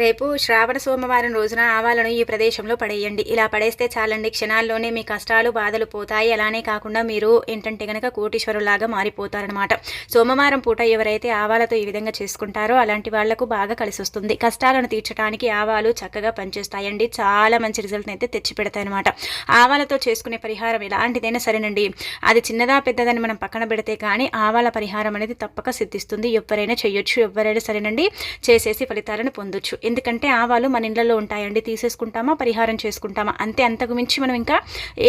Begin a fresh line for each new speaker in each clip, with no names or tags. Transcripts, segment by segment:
రేపు శ్రావణ సోమవారం రోజున ఆవాలను ఈ ప్రదేశంలో పడేయండి. ఇలా పడేస్తే చాలండి. క్షణాల్లోనే మీ కష్టాలు బాధలు పోతాయి. అలానే కాకుండా మీరు ఏంటంటే గనక కోటీశ్వరులాగా మారిపోతారనమాట సోమవారం పూట ఎవరైతే ఆవాలతో ఈ విధంగా చేసుకుంటారో అలాంటి వాళ్ళకు బాగా కలిసి వస్తుంది కష్టాలను తీర్చడానికి ఆవాలు చక్కగా పనిచేస్తాయండి. చాలా మంచి రిజల్ట్ అయితే తెచ్చి పెడతాయన్నమాట ఆవాలతో చేసుకునే పరిహారం ఎలాంటిదైనా సరేనండి. అది చిన్నదా పెద్దదని మనం పక్కన పెడితే కానీ ఆవాల పరిహారం అనేది తప్పక సిద్ధిస్తుంది. ఎవరైనా చేయొచ్చు. ఎవరైనా సరేనండి. చేసేసి ఫలితాలను పొందొచ్చు. ఎందుకంటే ఆవాలు మన ఇళ్ళలో ఉంటాయండి తీసేసుకుంటామా పరిహారం చేసుకుంటామా? అంతే అంతకు మించి మనం ఇంకా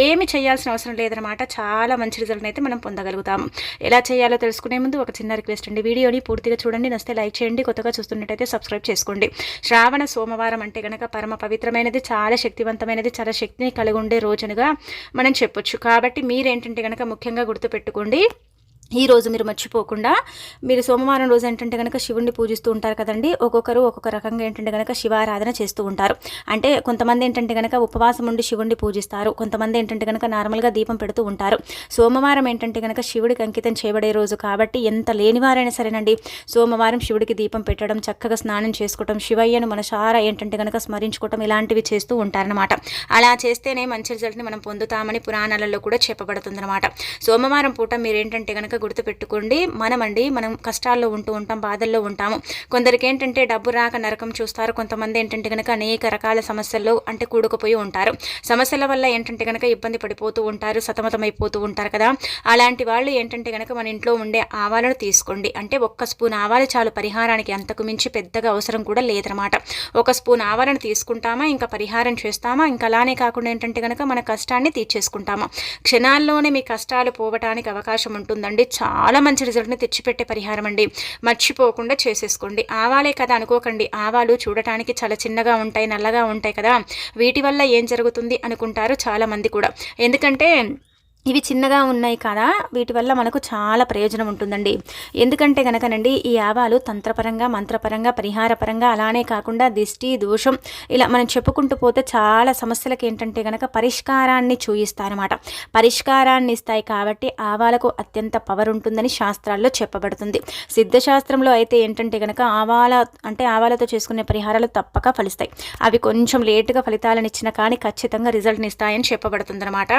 ఏమి చేయాల్సిన అవసరం లేదనమాట చాలా మంచి రిజల్ట్ అయితే మనం పొందగలుగుతాము ఎలా చేయాలో తెలుసుకునే ముందు ఒక చిన్న రిక్వెస్ట్ అండి. వీడియోని పూర్తిగా చూడండి. నస్తే లైక్ చేయండి. కొత్తగా చూస్తున్నట్టయితే సబ్స్క్రైబ్ చేసుకోండి. శ్రావణ సోమవారం అంటే కనుక పరమ పవిత్రమైనది చాలా శక్తివంతమైనది చాలా శక్తిని కలిగి ఉండే రోజునుగా మనం చెప్పొచ్చు. కాబట్టి మీరేంటంటే కనుక ముఖ్యంగా గుర్తుపెట్టుకోండి. ఈ రోజు మీరు మర్చిపోకుండా మీరు సోమవారం రోజు ఏంటంటే కనుక శివుణ్ణి పూజిస్తూ ఉంటారు కదండి ఒక్కొక్కరు ఒక్కొక్క రకంగా ఏంటంటే కనుక శివారాధన చేస్తూ ఉంటారు. అంటే కొంతమంది ఏంటంటే కనుక ఉపవాసం ఉండి శివుణ్ణి పూజిస్తారు కొంతమంది ఏంటంటే కనుక నార్మల్గా దీపం పెడుతూ ఉంటారు. సోమవారం ఏంటంటే కనుక శివుడికి అంకితం చేయబడే రోజు కాబట్టి ఎంత లేనివారైనా సరేనండి సోమవారం శివుడికి దీపం పెట్టడం చక్కగా స్నానం చేసుకోవడం శివయ్యను మనసారా ఏంటంటే కనుక స్మరించుకోవటం ఇలాంటివి చేస్తూ ఉంటారనమాట అలా చేస్తేనే మంచి రిజల్ట్ని మనం పొందుతామని పురాణాలలో కూడా చెప్పబడుతుందన్నమాట. సోమవారం పూట మీరు ఏంటంటే కనుక గుర్తుపెట్టుకోండి. మనమండి మనం కష్టాల్లో ఉంటూ ఉంటాం బాధల్లో ఉంటాము. కొందరికి ఏంటంటే డబ్బు రాక నరకం చూస్తారు. కొంతమంది ఏంటంటే కనుక అనేక రకాల సమస్యల్లో అంటే కూడుకుపోయి ఉంటారు. సమస్యల వల్ల ఏంటంటే కనుక ఇబ్బంది పడిపోతూ ఉంటారు సతమతమైపోతూ ఉంటారు కదా. అలాంటి వాళ్ళు ఏంటంటే కనుక మన ఇంట్లో ఉండే ఆవాలను తీసుకోండి. అంటే ఒక్క స్పూన్ ఆవాలు చాలు పరిహారానికి అంతకు మించి పెద్దగా అవసరం కూడా లేదనమాట. ఒక స్పూన్ ఆవాలను తీసుకుంటామా? ఇంకా పరిహారం చేస్తామా? ఇంకా అలానే కాకుండా ఏంటంటే కనుక మన కష్టాన్ని తీర్చేసుకుంటామా? క్షణాల్లోనే మీ కష్టాలు పోవటానికి అవకాశం ఉంటుందండి. చాలా మంచి రిజల్ట్ని తెచ్చిపెట్టే పరిహారం అండి. మర్చిపోకుండా చేసేసుకోండి. ఆవాలే కదా అనుకోకండి. ఆవాలు చూడటానికి చాలా చిన్నగా ఉంటాయి నల్లగా ఉంటాయి కదా. వీటి వల్ల ఏం జరుగుతుంది అనుకుంటారు చాలామంది కూడా. ఎందుకంటే ఇవి చిన్నగా ఉన్నాయి కదా వీటి వల్ల మనకు చాలా ప్రయోజనం ఉంటుందండి. ఎందుకంటే కనుకనండి ఈ ఆవాలు తంత్రపరంగా మంత్రపరంగా పరిహారపరంగా అలానే కాకుండా దిష్టి దోషం ఇలా మనం చెప్పుకుంటూ పోతే చాలా సమస్యలకు ఏంటంటే కనుక పరిష్కారాన్ని చూయిస్తారన్నమాట. పరిష్కారాన్ని ఇస్తాయి కాబట్టి ఆవాలకు అత్యంత పవర్ ఉంటుందని శాస్త్రాల్లో చెప్పబడుతుంది. సిద్ధశాస్త్రంలో అయితే ఏంటంటే కనుక ఆవాల అంటే ఆవాలతో చేసుకునే పరిహారాలు తప్పక ఫలిస్తాయి. అవి కొంచెం లేటుగా ఫలితాలను ఇచ్చినా కానీ ఖచ్చితంగా రిజల్ట్ని ఇస్తాయని చెప్పబడుతుందన్నమాట.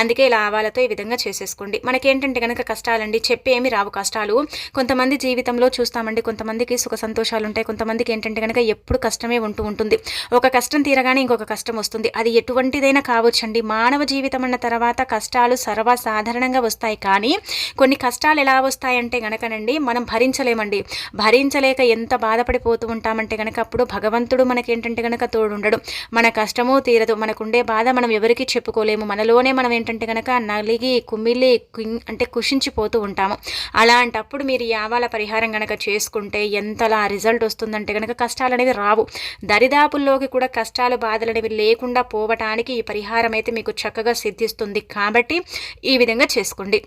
అందుకే ఇలా ఆవాల లాభాలతో ఈ విధంగా చేసేసుకోండి. మనకేంటంటే కనుక కష్టాలండి చెప్పి ఏమి రావు కష్టాలు. కొంతమంది జీవితంలో చూస్తామండి కొంతమందికి సుఖ సంతోషాలు ఉంటాయి కొంతమందికి ఏంటంటే కనుక ఎప్పుడు కష్టమే ఉంటూ ఉంటుంది. ఒక కష్టం తీరగానే ఇంకొక కష్టం వస్తుంది. అది ఎటువంటిదైనా కావచ్చండి. మానవ జీవితం అన్న తర్వాత కష్టాలు సర్వసాధారణంగా వస్తాయి. కానీ కొన్ని కష్టాలు ఎలా వస్తాయంటే గనకనండి మనం భరించలేమండి. భరించలేక ఎంత బాధపడిపోతూ ఉంటామంటే కనుక అప్పుడు భగవంతుడు మనకేంటంటే కనుక తోడుండడు. మన కష్టమూ తీరదు. మనకుండే బాధ మనం ఎవరికి చెప్పుకోలేము. మనలోనే మనం ఏంటంటే కనుక నలిగి కుమిలి అంటే కుషించిపోతూ ఉంటాము. అలాంటప్పుడు మీరు యావాల పరిహారం కనుక చేసుకుంటే ఎంతలా రిజల్ట్ వస్తుందంటే కనుక కష్టాలు అనేవి రావు. దరిదాపుల్లోకి కూడా కష్టాలు బాధలు అనేవి లేకుండా పోవటానికి ఈ పరిహారం అయితే మీకు చక్కగా సిద్ధిస్తుంది. కాబట్టి ఈ విధంగా చేసుకోండి.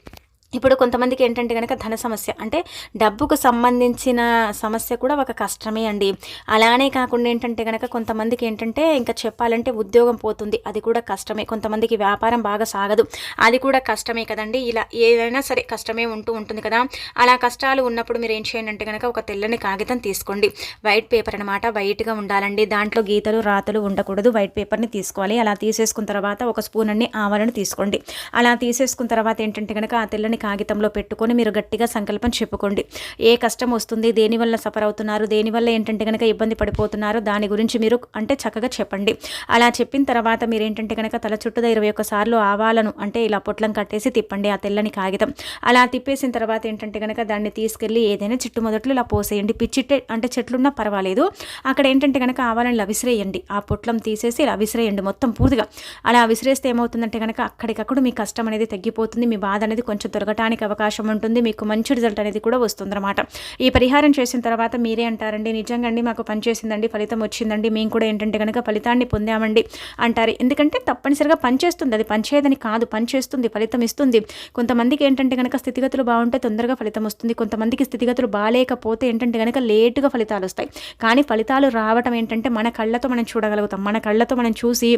ఇప్పుడు కొంతమందికి ఏంటంటే కనుక ధన సమస్య అంటే డబ్బుకు సంబంధించిన సమస్య కూడా ఒక కష్టమే అండి. అలానే కాకుండా ఏంటంటే కనుక కొంతమందికి ఏంటంటే ఇంకా చెప్పాలంటే ఉద్యోగం పోతుంది అది కూడా కష్టమే. కొంతమందికి వ్యాపారం బాగా సాగదు అది కూడా కష్టమే కదండి. ఇలా ఏదైనా సరే కష్టమే ఉంటూ ఉంటుంది కదా. అలా కష్టాలు ఉన్నప్పుడు మీరు ఏం చేయండి అంటే కనుక ఒక తెల్లని కాగితం తీసుకోండి. వైట్ పేపర్ అనమాట వైట్గా ఉండాలండి. దాంట్లో గీతలు రాతలు ఉండకూడదు. వైట్ పేపర్ని తీసుకోవాలి. అలా తీసేసుకున్న తర్వాత ఒక స్పూన్ అన్ని ఆవాలను తీసుకోండి. అలా తీసేసుకున్న తర్వాత ఏంటంటే కనుక ఆ తెల్లని కాగితంలో పెట్టుకొని మీరు గట్టిగా సంకల్పం చెప్పుకోండి. ఏ కష్టం వస్తుంది దేనివల్ల సఫర్ అవుతున్నారు దేనివల్ల ఏంటంటే కనుక ఇబ్బంది పడిపోతున్నారు దాని గురించి మీరు అంటే చక్కగా చెప్పండి. అలా చెప్పిన తర్వాత మీరు ఏంటంటే కనుక తల చుట్టూ ఇరవై ఒక్కసార్లు ఆవాలను అంటే ఇలా పొట్లం కట్టేసి తిప్పండి ఆ తెల్లని కాగితం. అలా తిప్పేసిన తర్వాత ఏంటంటే కనుక దాన్ని తీసుకెళ్ళి ఏదైనా చెట్టు మొదట్లో ఇలా పోసేయండి. పిచ్చిట్టే అంటే చెట్లున్నా పర్వాలేదు. అక్కడ ఏంటంటే కనుక ఆవాలని అవిసిరేయండి విసిరేయండి. ఆ పొట్లం తీసేసి ఇలా విసిరేయండి మొత్తం పూర్తిగా. అలా విసిరేస్తే ఏమవుతుందంటే కనుక అక్కడికక్కడ మీ కష్టం అనేది తగ్గిపోతుంది మీ బాధ అనేది కొంచెం త్వరగా తొలగటానికి అవకాశం ఉంటుంది. మీకు మంచి రిజల్ట్ అనేది కూడా వస్తుందన్నమాట. ఈ పరిహారం చేసిన తర్వాత మీరే అంటారండి నిజంగా అండి మాకు పనిచేసిందండి ఫలితం వచ్చిందండి మేము కూడా ఏంటంటే కనుక ఫలితాన్ని పొందామండి అంటారు. ఎందుకంటే తప్పనిసరిగా పనిచేస్తుంది. అది పనిచేయదని కాదు పనిచేస్తుంది ఫలితం ఇస్తుంది. కొంతమందికి ఏంటంటే కనుక స్థితిగతులు బాగుంటే తొందరగా ఫలితం వస్తుంది. కొంతమందికి స్థితిగతులు బాగాలేకపోతే ఏంటంటే కనుక లేటుగా ఫలితాలు వస్తాయి. కానీ ఫలితాలు రావటం ఏంటంటే మన కళ్ళతో మనం చూడగలుగుతాం. మన కళ్ళతో మనం చూసి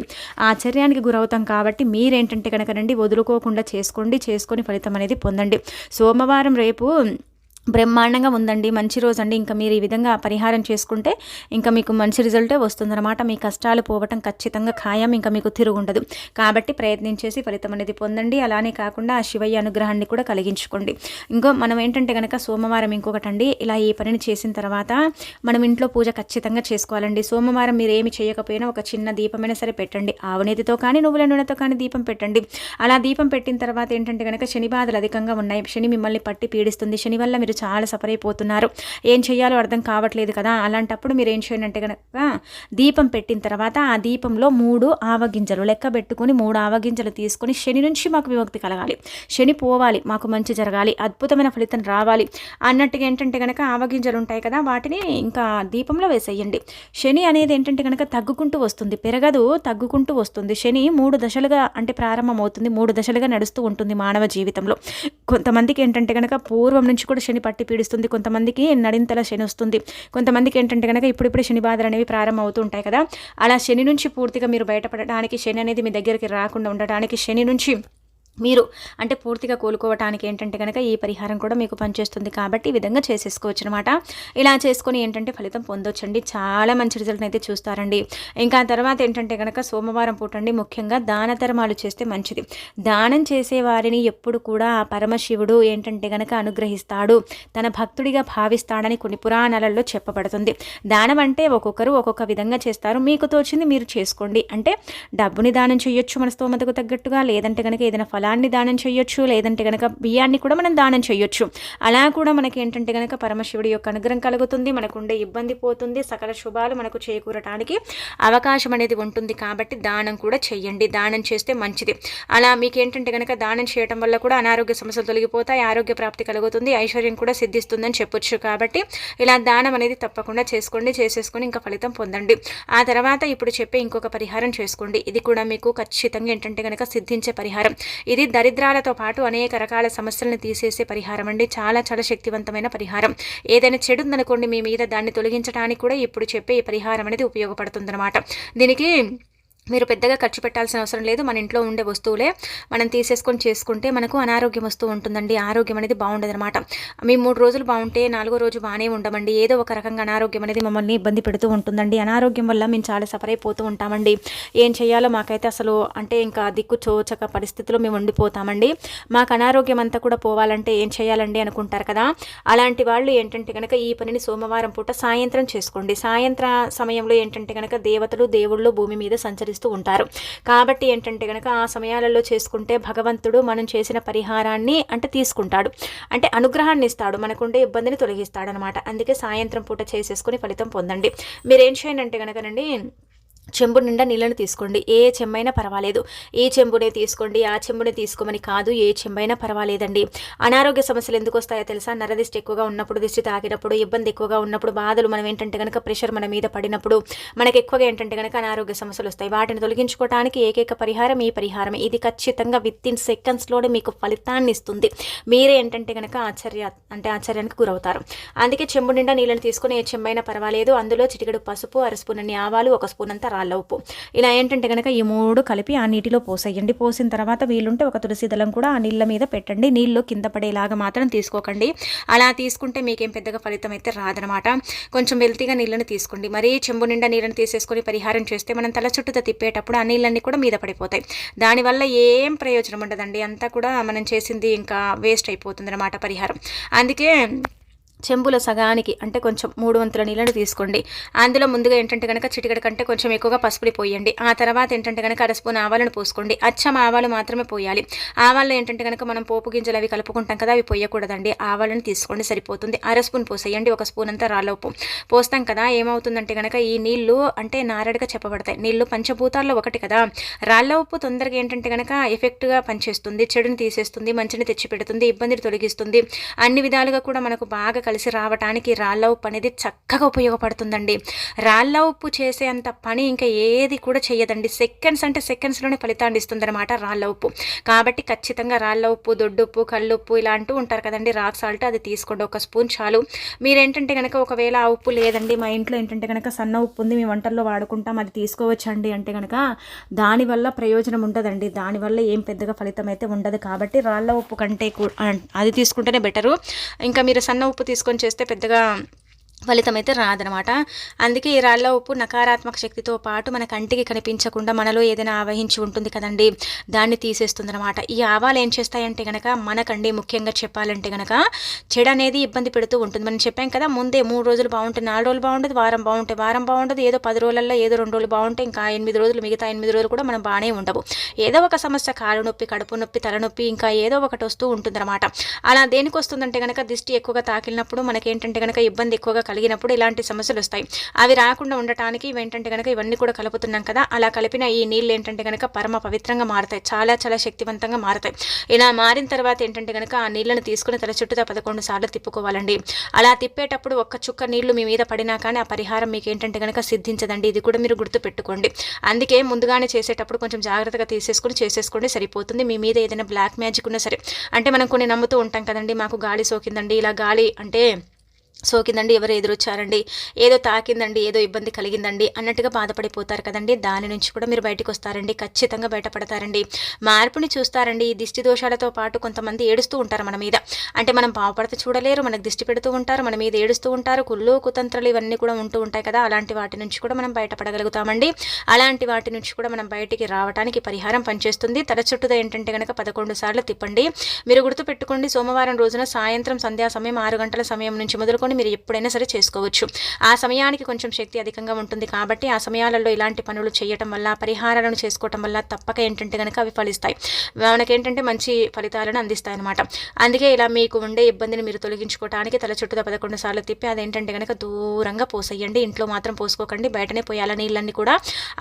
ఆశ్చర్యానికి గురవుతాం కాబట్టి మీరేంటంటే కనుక రండి వదులుకోకుండా చేసుకోండి. చేసుకొని ఫలితం అనేది పొందండి సోమవారం రేపు బ్రహ్మాండంగా ఉందండి మంచి రోజు అండి ఇంకా మీరు ఈ విధంగా పరిహారం చేసుకుంటే ఇంకా మీకు మంచి రిజల్టే వస్తుందన్నమాట. మీ కష్టాలు పోవటం ఖచ్చితంగా ఖాయం ఇంకా మీకు తిరుగుండదు. కాబట్టి ప్రయత్నించేసి ఫలితం అనేది పొందండి. అలానే కాకుండా ఆ శివయ్య అనుగ్రహాన్ని కూడా కలిగించుకోండి. ఇంకో మనం ఏంటంటే కనుక సోమవారం ఇంకొకటండి. ఇలా ఈ పనిని చేసిన తర్వాత మనం ఇంట్లో పూజ ఖచ్చితంగా చేసుకోవాలండి. సోమవారం మీరు ఏమి చేయకపోయినా ఒక చిన్న దీపమైనా సరే పెట్టండి. ఆవునేతితో కానీ నువ్వుల నూనెతో కానీ దీపం పెట్టండి. అలా దీపం పెట్టిన తర్వాత ఏంటంటే కనుక శని బాధలు అధికంగా ఉన్నాయి. శని మిమ్మల్ని పట్టి పీడిస్తుంది. శని వల్ల మీరు చాలా సఫర్ అయిపోతున్నారు. ఏం చేయాలో అర్థం కావట్లేదు కదా? అలాంటప్పుడు మీరు ఏం చేయండి అంటే కనుక దీపం పెట్టిన తర్వాత ఆ దీపంలో మూడు ఆవగింజలు లెక్క పెట్టుకుని మూడు ఆవగింజలు తీసుకొని శని నుంచి మాకు విముక్తి కలగాలి. శని పోవాలి మాకు మంచి జరగాలి అద్భుతమైన ఫలితం రావాలి అన్నట్టుగా ఏంటంటే కనుక ఆవగింజలు ఉంటాయి కదా వాటిని ఇంకా దీపంలో వేసేయండి. శని అనేది ఏంటంటే కనుక తగ్గుకుంటూ వస్తుంది పెరగదు తగ్గుకుంటూ వస్తుంది. శని మూడు దశలుగా అంటే ప్రారంభమవుతుంది మూడు దశలుగా నడుస్తూ ఉంటుంది మానవ జీవితంలో. కొంతమందికి ఏంటంటే కనుక పూర్వం నుంచి కూడా శని పట్టి పీడిస్తుంది. కొంతమందికి నడింతల శని వస్తుంది. కొంతమందికి ఏంటంటే కనుక ఇప్పుడిప్పుడు శని బాధలు అనేవి ప్రారంభం అవుతూ ఉంటాయి కదా. అలా శని నుంచి పూర్తిగా మీరు బయటపడడానికి శని అనేది మీ దగ్గరికి రాకుండా ఉండడానికి శని నుంచి మీరు అంటే పూర్తిగా కోలుకోవటానికి ఏంటంటే కనుక ఈ పరిహారం కూడా మీకు పనిచేస్తుంది కాబట్టి ఈ విధంగా చేసేసుకోవచ్చు అనమాట ఇలా చేసుకొని ఏంటంటే ఫలితం పొందొచ్చండి. చాలా మంచి రిజల్ట్ అయితే చూస్తారండి. ఇంకా తర్వాత ఏంటంటే కనుక సోమవారం పూటండి ముఖ్యంగా దాన ధర్మాలు చేస్తే మంచిది. దానం చేసే వారిని ఎప్పుడు కూడా ఆ పరమశివుడు ఏంటంటే కనుక అనుగ్రహిస్తాడు. తన భక్తుడిగా భావిస్తాడని కొన్ని పురాణాలలో చెప్పబడుతుంది. దానం అంటే ఒక్కొక్కరు ఒక్కొక్క విధంగా చేస్తారు. మీకు తోచింది మీరు చేసుకోండి. అంటే డబ్బుని దానం చేయొచ్చు మన స్తోమతకు తగ్గట్టుగా లేదంటే కనుక ఏదైనా ఫలాన్ని దానం చేయొచ్చు లేదంటే కనుక బియ్యాన్ని కూడా మనం దానం చేయొచ్చు. అలా కూడా మనకి ఏంటంటే కనుక పరమశివుడి యొక్క అనుగ్రహం కలుగుతుంది మనకు ఉండే ఇబ్బంది పోతుంది సకల శుభాలు మనకు చేకూరటానికి అవకాశం అనేది ఉంటుంది కాబట్టి దానం కూడా చెయ్యండి. దానం చేస్తే మంచిది. అలా మీకు ఏంటంటే కనుక దానం చేయటం వల్ల కూడా అనారోగ్య సమస్యలు తొలగిపోతాయి ఆరోగ్య ప్రాప్తి కలుగుతుంది ఐశ్వర్యం కూడా సిద్ధిస్తుందని చెప్పొచ్చు కాబట్టి ఇలా దానం అనేది తప్పకుండా చేసుకోండి చేసేసుకొని ఇంకా ఫలితం పొందండి. ఆ తర్వాత ఇప్పుడు చెప్పే ఇంకొక పరిహారం చేసుకోండి. ఇది కూడా మీకు ఖచ్చితంగా ఏంటంటే కనుక సిద్ధించే పరిహారం. ఇది ఇది దరిద్రాలతో పాటు అనేక రకాల సమస్యలను తీసేసే పరిహారం అండి. చాలా చాలా శక్తివంతమైన పరిహారం. ఏదైనా చెడు ఉందనుకోండి మీ మీద దాన్ని తొలగించడానికి కూడా ఇప్పుడు చెప్పే ఈ పరిహారం అనేది ఉపయోగపడుతుందన్నమాట. దీనికి మీరు పెద్దగా ఖర్చు పెట్టాల్సిన అవసరం లేదు. మన ఇంట్లో ఉండే వస్తువులే మనం తీసేసుకొని చేసుకుంటే మనకు అనారోగ్యం వస్తూ ఉంటుందండి. ఆరోగ్యం అనేది బాగుండదు అనమాట మీ మూడు రోజులు బాగుంటే నాలుగో రోజు బాగానే ఉండమండి. ఏదో ఒక రకంగా అనారోగ్యం అనేది మమ్మల్ని ఇబ్బంది పెడుతూ ఉంటుందండి. అనారోగ్యం వల్ల మేము చాలా సఫర్ అయిపోతూ ఉంటామండి. ఏం చేయాలో మాకైతే అసలు అంటే ఇంకా దిక్కు చోచక పరిస్థితిలో మేము ఉండిపోతామండి. మాకు అనారోగ్యం అంతా కూడా పోవాలంటే ఏం చేయాలండి అనుకుంటారు కదా? అలాంటి వాళ్ళు ఏంటంటే కనుక ఈ పనిని సోమవారం పూట సాయంత్రం చేసుకోండి. సాయంత్ర సమయంలో ఏంటంటే కనుక దేవతలు దేవుళ్ళు భూమి మీద సంచరిస్తారు చేస్తూ ఉంటారు. కాబట్టి ఏంటంటే కనుక ఆ సమయాలలో చేసుకుంటే భగవంతుడు మనం చేసిన పరిహారాన్ని అంటే తీసుకుంటాడు. అంటే అనుగ్రహాన్ని ఇస్తాడు. మనకుండే ఇబ్బందిని తొలగిస్తాడనమాట. అందుకే సాయంత్రం పూట చేసేసుకుని ఫలితం పొందండి. మీరేం చేయండి అంటే కనుకనండి చెంబు నిండా నీళ్ళని తీసుకోండి. ఏ చెంబైనా పర్వాలేదు. ఏ చెంబునే తీసుకోండి ఆ చెంబునే తీసుకోమని కాదు ఏ చెంబైనా పర్వాలేదండి. అనారోగ్య సమస్యలు ఎందుకు వస్తాయో తెలుసా? నరదిష్టి ఎక్కువగా ఉన్నప్పుడు దిష్టి తాకినప్పుడు ఇబ్బంది ఎక్కువగా ఉన్నప్పుడు బాధలు మనం ఏంటంటే కనుక ప్రెషర్ మన మీద పడినప్పుడు మనకు ఎక్కువగా ఏంటంటే కనుక అనారోగ్య సమస్యలు వస్తాయి. వాటిని తొలగించుకోవడానికి ఏకైక పరిహారం ఈ పరిహారం ఇది ఖచ్చితంగా విత్ ఇన్ సెకండ్స్లోనే మీకు ఫలితాన్ని ఇస్తుంది. మీరే ఏంటంటే కనుక ఆశ్చర్య అంటే ఆశ్చర్యానికి గురవుతారు. అందుకే చెంబు నిండా నీళ్ళని తీసుకుని ఏ చెంబైనా పర్వాలేదు. అందులో చిటికెడు పసుపు అర స్పూన్ అన్ని ఆవాలు ఒక స్పూన్ అంతా రాళ్ళ ఉప్పు ఇలా ఏంటంటే కనుక ఈ మూడు కలిపి ఆ నీటిలో పోసేయండి. పోసిన తర్వాత వీలుంటే ఒక తులసి దళం కూడా ఆ నీళ్ళ మీద పెట్టండి. నీళ్ళు కింద పడేలాగా మాత్రం తీసుకోకండి. అలా తీసుకుంటే మీకేం పెద్దగా ఫలితం అయితే రాదనమాట. కొంచెం వెల్తీగా నీళ్ళని తీసుకోండి. మరీ చెంబు నిండా నీళ్ళని తీసేసుకొని పరిహారం చేస్తే మనం తల చుట్టూతో తిప్పేటప్పుడు ఆ నీళ్ళన్నీ కూడా మీద పడిపోతాయి. దానివల్ల ఏం ప్రయోజనం ఉండదండి? అంతా కూడా మనం చేసింది ఇంకా వేస్ట్ అయిపోతుంది అనమాట పరిహారం. అందుకే చెంబుల సగానికి అంటే కొంచెం మూడు వంతుల నీళ్ళని తీసుకోండి. అందులో ముందుగా ఏంటంటే కనుక చిటికడ కంటే కొంచెం ఎక్కువగా పసుపుని పోయండి. ఆ తర్వాత ఏంటంటే కనుక అర స్పూన్ ఆవాలను పోసుకోండి. అచ్చం ఆవాలు మాత్రమే పోయాలి. ఆవాళ్ళు ఏంటంటే కనుక మనం పోపు గింజలు అవి కలుపుకుంటాం కదా అవి పోయకూడదండి. ఆవాలను తీసుకోండి సరిపోతుంది. అర స్పూన్ పోసేయండి ఒక స్పూన్ అంతా రాళ్ళ ఉప్పు. పోస్తాం కదా ఏమవుతుందంటే కనుక ఈ నీళ్ళు అంటే నారడిగా చెప్పబడతాయి. నీళ్ళు పంచభూతాల్లో ఒకటి కదా. రాళ్ళ ఉప్పు తొందరగా ఏంటంటే కనుక ఎఫెక్ట్గా పనిచేస్తుంది. చెడుని తీసేస్తుంది మంచిని తెచ్చిపెడుతుంది ఇబ్బందిని తొలగిస్తుంది. అన్ని విధాలుగా కూడా మనకు బాగా కలిసి రావటానికి రాళ్ళ ఉప్పు అనేది చక్కగా ఉపయోగపడుతుందండి. రాళ్ళ ఉప్పు చేసే అంత పని ఇంకా ఏది కూడా చేయదండి సెకండ్స్ అంటే సెకండ్స్లోనే ఫలితాన్ని ఇస్తుందన్నమాట రాళ్ళ ఉప్పు. కాబట్టి ఖచ్చితంగా రాళ్ళ ఉప్పు దొడ్డుప్పు కళ్ళుప్పు ఇలా అంటూ ఉంటారు కదండి. రాక్ సాల్ట్ అది తీసుకోండి. ఒక స్పూన్ చాలు. మీరేంటంటే కనుక ఒకవేళ ఆ ఉప్పు లేదండి మా ఇంట్లో ఏంటంటే కనుక సన్న ఉప్పు ఉంది మేము వంటల్లో వాడుకుంటాం అది తీసుకోవచ్చండి అంటే కనుక దానివల్ల ప్రయోజనం ఉండదండి. దానివల్ల ఏం పెద్దగా ఫలితం అయితే ఉండదు. కాబట్టి రాళ్ళ ఉప్పు కంటే అది తీసుకుంటేనే బెటరు. ఇంకా మీరు సన్న ఉప్పు తీసుకొని చేస్తే పెద్దగా ఫలితం అయితే రాదనమాట అందుకే ఈ రాళ్ళ ఉప్పు నకారాత్మక శక్తితో పాటు మన కంటికి కనిపించకుండా మనలో ఏదైనా ఆవహించి ఉంటుంది కదండి దాన్ని తీసేస్తుంది అనమాట ఈ ఆవాలు ఏం చేస్తాయంటే కనుక మనకండి ముఖ్యంగా చెప్పాలంటే కనుక చెడ అనేది ఇబ్బంది పెడుతూ ఉంటుంది. మనం చెప్పాం కదా ముందే మూడు రోజులు బాగుంటుంది నాలుగు రోజులు బాగుంటుంది వారం బాగుంటుంది వారం బాగుంటుంది ఏదో పది రోజులలో ఏదో రెండు రోజులు బాగుంటాయి ఇంకా ఎనిమిది రోజులు మిగతా ఎనిమిది రోజులు కూడా మనం బాగానే ఉండవు. ఏదో ఒక సమస్య కాలు నొప్పి కడుపు నొప్పి తలనొప్పి ఇంకా ఏదో ఒకటి వస్తూ ఉంటుందన్నమాట. అలా దేనికి వస్తుందంటే కనుక దిష్టి ఎక్కువగా తాకిలినప్పుడు మనకేంటంటే కనుక ఇబ్బంది ఎక్కువగా కలిగినప్పుడు ఇలాంటి సమస్యలు వస్తాయి. అవి రాకుండా ఉండటానికి ఏంటంటే కనుక ఇవన్నీ కూడా కలుపుతున్నాం కదా అలా కలిపిన ఈ నీళ్ళు ఏంటంటే కనుక పరమ పవిత్రంగా మారుతాయి. చాలా చాలా శక్తివంతంగా మారుతాయి. ఇలా మారిన తర్వాత ఏంటంటే కనుక ఆ నీళ్ళని తీసుకుని తల చుట్టూతా పదకొండు సార్లు తిప్పుకోవాలండి. అలా తిప్పేటప్పుడు ఒక్క చుక్క నీళ్ళు మీ మీద పడినా కానీ ఆ పరిహారం మీకు ఏంటంటే కనుక సిద్ధించదండి. ఇది కూడా మీరు గుర్తు పెట్టుకోండి. అందుకే ముందుగానే చేసేటప్పుడు కొంచెం జాగ్రత్తగా తీసేసుకుని చేసేసుకోండి. సరిపోతుంది. మీ మీద ఏదైనా బ్లాక్ మ్యాజిక్ ఉన్నా సరే. అంటే మనం కొన్ని నమ్ముతూ ఉంటాం కదండి మాకు గాలి సోకిందండి ఇలా గాలి అంటే సోకిందండి ఎవరు ఎదురొచ్చారండి ఏదో తాకిందండి ఏదో ఇబ్బంది కలిగిందండి అన్నట్టుగా బాధపడిపోతారు కదండి. దాని నుంచి కూడా మీరు బయటకు వస్తారండి ఖచ్చితంగా బయటపడతారండి. మార్పుని చూస్తారండి ఈ దిష్టి దోషాలతో పాటు కొంతమంది ఏడుస్తూ ఉంటారు మన మీద. అంటే మనం బాగుపడత చూడలేరు మనకు దిష్టి పెడుతూ ఉంటారు మన మీద ఏడుస్తూ ఉంటారు కుళ్ళు కుతంత్రాలు ఇవన్నీ కూడా ఉంటూ ఉంటాయి కదా. అలాంటి వాటి నుంచి కూడా మనం బయటపడగలుగుతామండి. అలాంటి వాటి నుంచి కూడా మనం బయటికి రావడానికి పరిహారం పనిచేస్తుంది. తల చుట్టూతో ఏంటంటే కనుక పదకొండు సార్లు తిప్పండి. మీరు గుర్తుపెట్టుకోండి సోమవారం రోజున సాయంత్రం సంధ్యా సమయం ఆరు గంటల సమయం నుంచి మొదలుకొని చేసుకొని మీరు ఎప్పుడైనా సరే చేసుకోవచ్చు. ఆ సమయానికి కొంచెం శక్తి అధికంగా ఉంటుంది కాబట్టి ఆ సమయాలలో ఇలాంటి పనులు చేయటం వల్ల పరిహారాలను చేసుకోవటం వల్ల తప్పక ఏంటంటే కనుక అవి ఫలిస్తాయి. మనకేంటంటే మంచి ఫలితాలను అందిస్తాయి అనమాట అందుకే ఇలా మీకు ఉండే ఇబ్బందిని మీరు తొలగించుకోవడానికి తల చుట్టూ పదకొండు సార్లు తిప్పి అదేంటంటే కనుక దూరంగా పోసేయండి. ఇంట్లో మాత్రం పోసుకోకండి. బయటనే పోయాల నీళ్ళన్నీ కూడా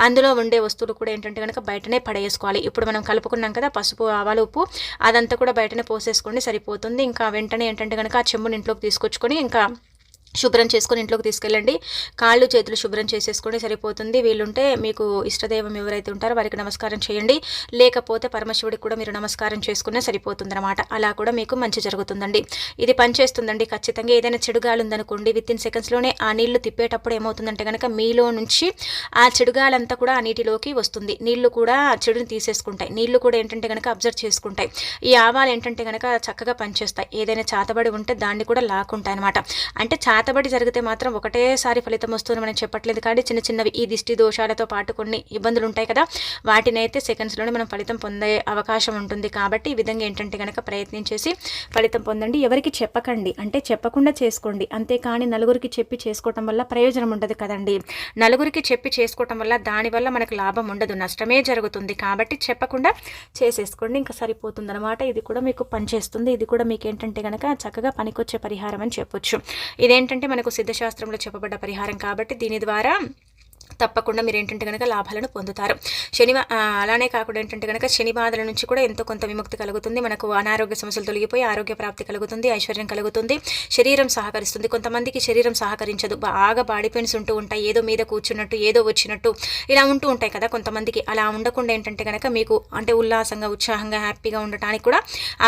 అందులో ఉండే వస్తువులు కూడా ఏంటంటే కనుక బయటనే పడేసుకోవాలి. ఇప్పుడు మనం కలుపుకున్నాం కదా పసుపు ఆవాలు ఉప్పు అదంతా కూడా బయటనే పోసేసుకోండి. సరిపోతుంది. ఇంకా వెంటనే ఏంటంటే కనుక ఆ చెమ్ముని ఇంట్లోకి తీసుకొచ్చుకొని ఇంకా శుభ్రం చేసుకొని ఇంట్లోకి తీసుకెళ్ళండి. కాళ్ళు చేతులు శుభ్రం చేసేసుకొని సరిపోతుంది. వీళ్ళుంటే మీకు ఇష్టదైవం ఎవరైతే ఉంటారో వారికి నమస్కారం చేయండి. లేకపోతే పరమశివుడికి కూడా మీరు నమస్కారం చేసుకునే సరిపోతుంది అనమాట అలా కూడా మీకు మంచి జరుగుతుందండి. ఇది పనిచేస్తుందండి ఖచ్చితంగా. ఏదైనా చెడుగాలు ఉందనుకోండి విత్ ఇన్ సెకండ్స్లోనే ఆ నీళ్ళు తిప్పేటప్పుడు ఏమవుతుందంటే కనుక మీలో నుంచి ఆ చెడుగాలంతా కూడా ఆ నీటిలోకి వస్తుంది. నీళ్ళు కూడా చెడుని తీసేసుకుంటాయి. నీళ్ళు కూడా ఏంటంటే కనుక అబ్జర్వ్ చేసుకుంటాయి. ఈ ఆవాలు ఏంటంటే కనుక చక్కగా పనిచేస్తాయి. ఏదైనా చాతబడి ఉంటే దాన్ని కూడా లాక్కుంటాయి అనమాట అంటే చా చేతబడి జరిగితే మాత్రం ఒకటేసారి ఫలితం వస్తుంది మనం చెప్పట్లేదు. కానీ చిన్న చిన్నవి ఈ దిష్టి దోషాలతో పాటు కొన్ని ఇబ్బందులు ఉంటాయి కదా వాటినైతే సెకండ్స్లోనే మనం ఫలితం పొందే అవకాశం ఉంటుంది. కాబట్టి ఈ విధంగా ఏంటంటే కనుక ప్రయత్నం చేసి ఫలితం పొందండి. ఎవరికి చెప్పకండి. అంటే చెప్పకుండా చేసుకోండి. అంతేకాని నలుగురికి చెప్పి చేసుకోవటం వల్ల ప్రయోజనం ఉండదు కదండి. నలుగురికి చెప్పి చేసుకోవటం వల్ల దానివల్ల మనకు లాభం ఉండదు. నష్టమే జరుగుతుంది. కాబట్టి చెప్పకుండా చేసేసుకోండి. ఇంకా సరిపోతుంది అనమాట ఇది కూడా మీకు పనిచేస్తుంది. ఇది కూడా మీకు ఏంటంటే కనుక చక్కగా పనికొచ్చే పరిహారం అని చెప్పొచ్చు. ఇదేంటి ఏంటంటే మనకు సిద్ధశాస్త్రంలో చెప్పబడ్డ పరిహారం కాబట్టి దీని ద్వారా తప్పకుండా మీరు ఏంటంటే కనుక లాభాలను పొందుతారు. శని అలానే కాకుండా ఏంటంటే కనుక శని బాధల నుంచి కూడా ఎంతో కొంత విముక్తి కలుగుతుంది. మనకు అనారోగ్య సమస్యలు తొలగిపోయి ఆరోగ్య ప్రాప్తి కలుగుతుంది ఐశ్వర్యం కలుగుతుంది శరీరం సహకరిస్తుంది. కొంతమందికి శరీరం సహకరించదు. బాగా బాడీ పెయిన్స్ ఉంటూ ఉంటాయి. ఏదో మీద కూర్చున్నట్టు ఏదో వచ్చినట్టు ఇలా ఉంటూ ఉంటాయి కదా కొంతమందికి. అలా ఉండకుండా ఏంటంటే కనుక మీకు అంటే ఉల్లాసంగా ఉత్సాహంగా హ్యాపీగా ఉండటానికి కూడా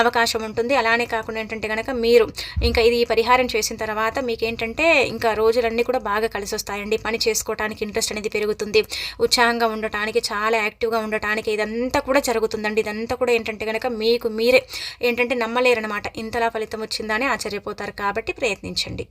అవకాశం ఉంటుంది. అలానే కాకుండా ఏంటంటే కనుక మీరు ఇంకా ఇది పరిహారం చేసిన తర్వాత మీకు ఏంటంటే ఇంకా రోజులన్నీ కూడా బాగా కలిసి వస్తాయండి పని చేసుకోవడానికి ఇంట్రెస్ట్ అనేది పెరుగుతుంది. ఉత్సాహంగా ఉండటానికి చాలా యాక్టివ్గా ఉండటానికి ఇదంతా కూడా జరుగుతుందండి. ఇదంతా కూడా ఏంటంటే కనుక మీకు మీరే ఏంటంటే నమ్మలేరనమాట ఇంతలా ఫలితం వచ్చిందని ఆశ్చర్యపోతారు కాబట్టి ప్రయత్నించండి.